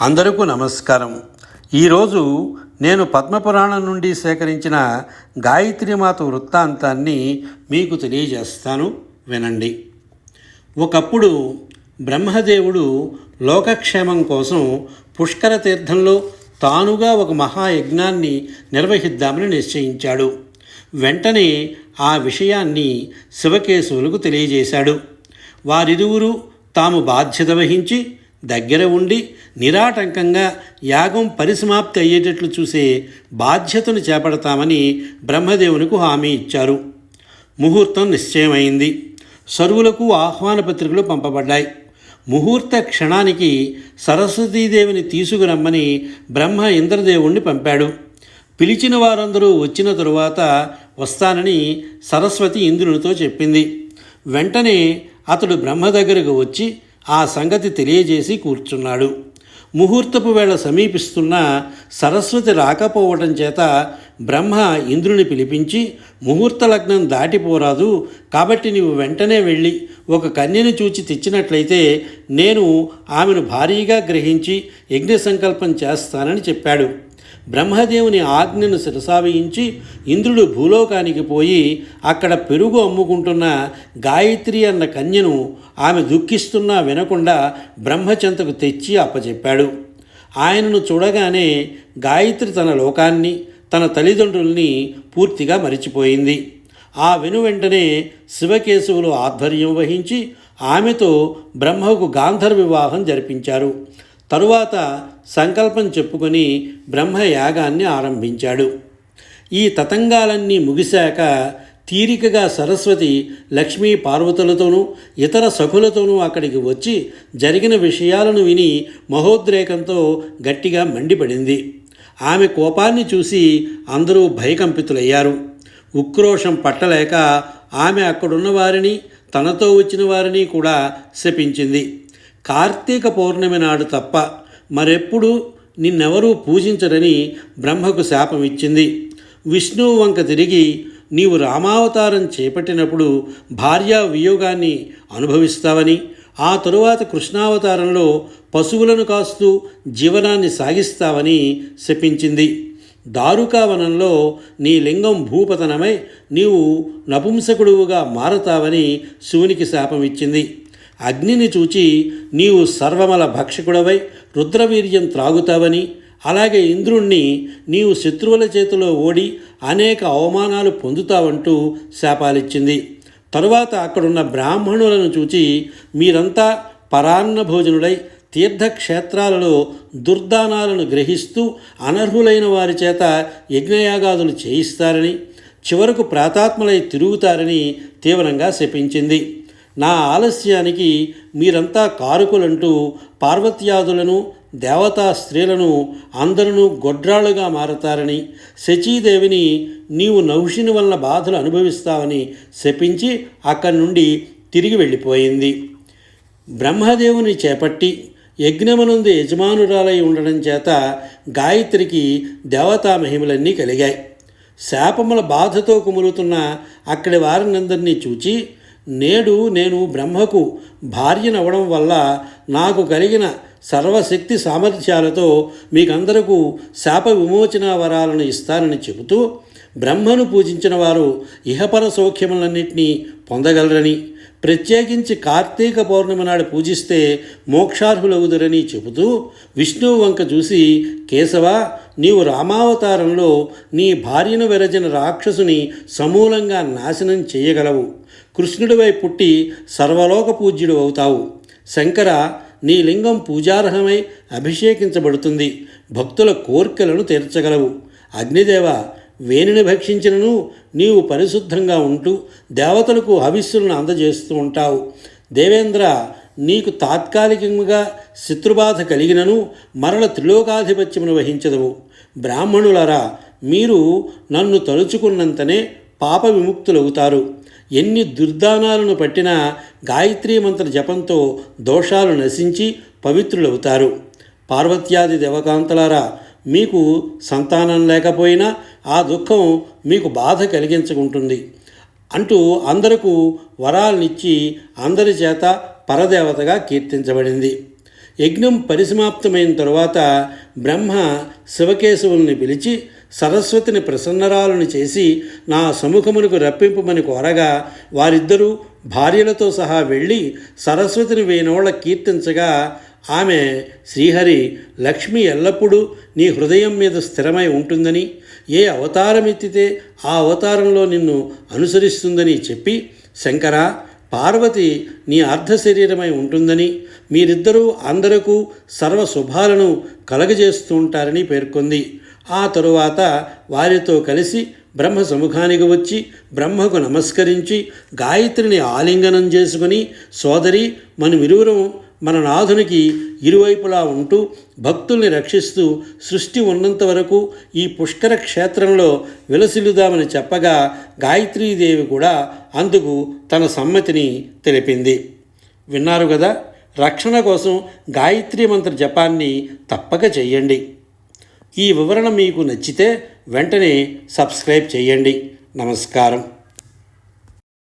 అందరికీ నమస్కారం. ఈరోజు నేను పద్మపురాణం నుండి సేకరించిన గాయత్రీమాత వృత్తాంతాన్ని మీకు తెలియజేస్తాను. వినండి. ఒకప్పుడు బ్రహ్మదేవుడు లోకక్షేమం కోసం పుష్కర తీర్థంలో తానుగా ఒక మహాయజ్ఞాన్ని నిర్వహిద్దామని నిశ్చయించాడు. వెంటనే ఆ విషయాన్ని శివకేశవులకు తెలియజేశాడు. వారిరువురు తాము బాధ్యత వహించి దగ్గర ఉండి నిరాటంకంగా యాగం పరిసమాప్తి అయ్యేటట్లు చూసే బాధ్యతను చేపడతామని బ్రహ్మదేవునికి హామీ ఇచ్చారు. ముహూర్తం నిశ్చయమైంది. సరువులకు ఆహ్వాన పత్రికలు పంపబడ్డాయి. ముహూర్త క్షణానికి సరస్వతీదేవిని తీసుకురమ్మని బ్రహ్మ ఇంద్రదేవుణ్ణి పంపాడు. పిలిచిన వారందరూ వచ్చిన తరువాత వస్తానని సరస్వతి ఇంద్రునితో చెప్పింది. వెంటనే అతడు బ్రహ్మ దగ్గరకు వచ్చి ఆ సంగతి తెలియజేసి కూర్చున్నాడు. ముహూర్తపు వేళ సమీపిస్తున్న సరస్వతి రాకపోవటం చేత బ్రహ్మ ఇంద్రుని పిలిపించి ముహూర్త లగ్నం దాటిపోరాదు కాబట్టి నీవు వెంటనే వెళ్ళి ఒక కన్యను చూచి తెచ్చినట్లయితే నేను ఆమెను భారీగా గ్రహించి యజ్ఞ సంకల్పం చేస్తానని చెప్పాడు. బ్రహ్మదేవుని ఆజ్ఞను శిరసావయించి ఇంద్రుడు భూలోకానికి పోయి అక్కడ పెరుగు అమ్ముకుంటున్న గాయత్రి అన్న కన్యను ఆమె దుఃఖిస్తున్నా వినకుండా బ్రహ్మచంతకు తెచ్చి అప్పచెప్పాడు ఆయనను చూడగానే గాయత్రి తన లోకాన్ని తన తల్లిదండ్రుల్ని పూర్తిగా మరిచిపోయింది. ఆ వెను వెంటనే శివకేశవులు ఆధ్వర్యం వహించి ఆమెతో బ్రహ్మకు గాంధర్ వివాహం జరిపించారు. తరువాత సంకల్పం చెప్పుకొని బ్రహ్మయాగాన్ని ఆరంభించాడు. ఈ తతంగాలన్నీ ముగిశాక తీరికగా సరస్వతి లక్ష్మీ పార్వతులతోనూ ఇతర సఖులతోనూ అక్కడికి వచ్చి జరిగిన విషయాలను విని మహోద్రేకంతో గట్టిగా మండిపడింది. ఆమె కోపాన్ని చూసి అందరూ భయకంపితులయ్యారు. ఉక్రోషం పట్టలేక ఆమె అక్కడున్న వారిని తనతో వచ్చిన వారిని కూడా శపించింది. కార్తీక పౌర్ణమి నాడు తప్ప మరెప్పుడు నిన్నెవరూ పూజించరని బ్రహ్మకు శాపం ఇచ్చింది. విష్ణువు వంక తిరిగి నీవు రామావతారం చేపట్టినప్పుడు భార్యా వియోగాన్ని అనుభవిస్తావని ఆ తరువాత కృష్ణావతారంలో పశువులను కాస్తూ జీవనాన్ని సాగిస్తావని శపించింది. దారుకావనంలో నీ లింగం భూపతనమై నీవు నపుంసకుడువుగా మారతావని శివునికి శాపం ఇచ్చింది. అగ్నిని చూచి నీవు సర్వమల భక్షకుడవై రుద్రవీర్యం త్రాగుతావని అలాగే ఇంద్రుణ్ణి నీవు శత్రువుల చేతిలో ఓడి అనేక అవమానాలు పొందుతావంటూ శాపాలిచ్చింది. తరువాత అక్కడున్న బ్రాహ్మణులను చూచి మీరంతా పరాన్న భోజనుడై తీర్థక్షేత్రాలలో దుర్దానాలను గ్రహిస్తూ అనర్హులైన వారి చేత యజ్ఞయాగాదులు చేయిస్తారని చివరకు ప్రాతాత్మలై తిరుగుతారని తీవ్రంగా శపించింది. నా ఆలస్యానికి మీరంతా కారుకులంటూ పార్వత్యాదులను దేవతా స్త్రీలను అందరూ గొడ్రాళ్ళుగా మారతారని శచీదేవిని నీవు నౌషిని వలన బాధలు అనుభవిస్తావని శపించి అక్కడి నుండి తిరిగి వెళ్ళిపోయింది. బ్రహ్మదేవుని చేపట్టి యజ్ఞమునందు యజమానురాలై ఉండడం చేత గాయత్రికి దేవతా మహిమలన్నీ కలిగాయి. శాపముల బాధతో కుములుతున్న అక్కడి వారినందరినీ చూచి నేడు నేను బ్రహ్మకు భార్యనవ్వడం వల్ల నాకు కలిగిన సర్వశక్తి సామర్థ్యాలతో మీకందరకు శాప విమోచన వరాలను ఇస్తానని చెబుతూ బ్రహ్మను పూజించిన వారు ఇహపర సౌఖ్యములన్నింటినీ పొందగలరని ప్రత్యేకించి కార్తీక పౌర్ణమి నాడు పూజిస్తే మోక్షార్హులవుదురని చెబుతూ విష్ణువు వంక చూసి కేశవ నీవు రామావతారంలో నీ భార్యను విరచిన రాక్షసుని సమూలంగా నాశనం చేయగలవు. కృష్ణుడివై పుట్టి సర్వలోక పూజ్యుడు అవుతావు. శంకర నీ లింగం పూజార్హమై అభిషేకించబడుతుంది. భక్తుల కోర్కెలను తీర్చగలవు. అగ్నిదేవ వేణిని భక్షించినను నీవు పరిశుద్ధంగా ఉంటూ దేవతలకు హవిస్సులను అందజేస్తూ ఉంటావు. దేవేంద్ర నీకు తాత్కాలికంగా శత్రుబాధ కలిగినను మరల త్రిలోకాధిపత్యమును వహించదవు. బ్రాహ్మణులరా మీరు నన్ను తలుచుకున్నంతనే పాప విముక్తులవుతారు. ఎన్ని దుర్దానాలను పట్టినా గాయత్రీ మంత్ర జపంతో దోషాలు నశించి పవిత్రులవుతారు. పార్వత్యాది దేవకాంతలారా మీకు సంతానం లేకపోయినా ఆ దుఃఖం మీకు బాధ కలిగించుకుంటుంది. అంటూ అందరకు వరాలనిచ్చి అందరి చేత పరదేవతగా కీర్తించబడింది. యజ్ఞం పరిసమాప్తమైన తరువాత బ్రహ్మ శివకేశవుల్ని పిలిచి సరస్వతిని ప్రసన్నరాలను చేసి నా సముఖమునకు రప్పింపమని కోరగా వారిద్దరూ భార్యలతో సహా వెళ్ళి సరస్వతిని వేణోళ్ళ కీర్తించగా ఆమె శ్రీహరి లక్ష్మి ఎల్లప్పుడూ నీ హృదయం మీద స్థిరమై ఉంటుందని ఏ అవతారం ఎత్తితే ఆ అవతారంలో నిన్ను అనుసరిస్తుందని చెప్పి శంకర పార్వతి నీ అర్ధ శరీరమై ఉంటుందని మీరిద్దరూ అందరకు సర్వ శుభాలను కలగజేస్తూ ఉంటారని పేర్కొంది. ఆ తరువాత వారితో కలిసి బ్రహ్మ సముఖానికి వచ్చి బ్రహ్మకు నమస్కరించి గాయత్రిని ఆలింగనం చేసుకుని సోదరి మనమిరువురం మన నాథునికి ఇరువైపులా ఉంటూ భక్తుల్ని రక్షిస్తూ సృష్టి ఉన్నంత వరకు ఈ పుష్కర క్షేత్రంలో విలసిల్లుదామని చెప్పగా గాయత్రీదేవి కూడా అందుకు తన సమ్మతిని తెలిపింది. విన్నారు కదా రక్షణ కోసం గాయత్రి మంత్ర జపాన్ని తప్పక చెయ్యండి. ఈ వివరణ మీకు నచ్చితే వెంటనే సబ్స్క్రైబ్ చేయండి. నమస్కారం.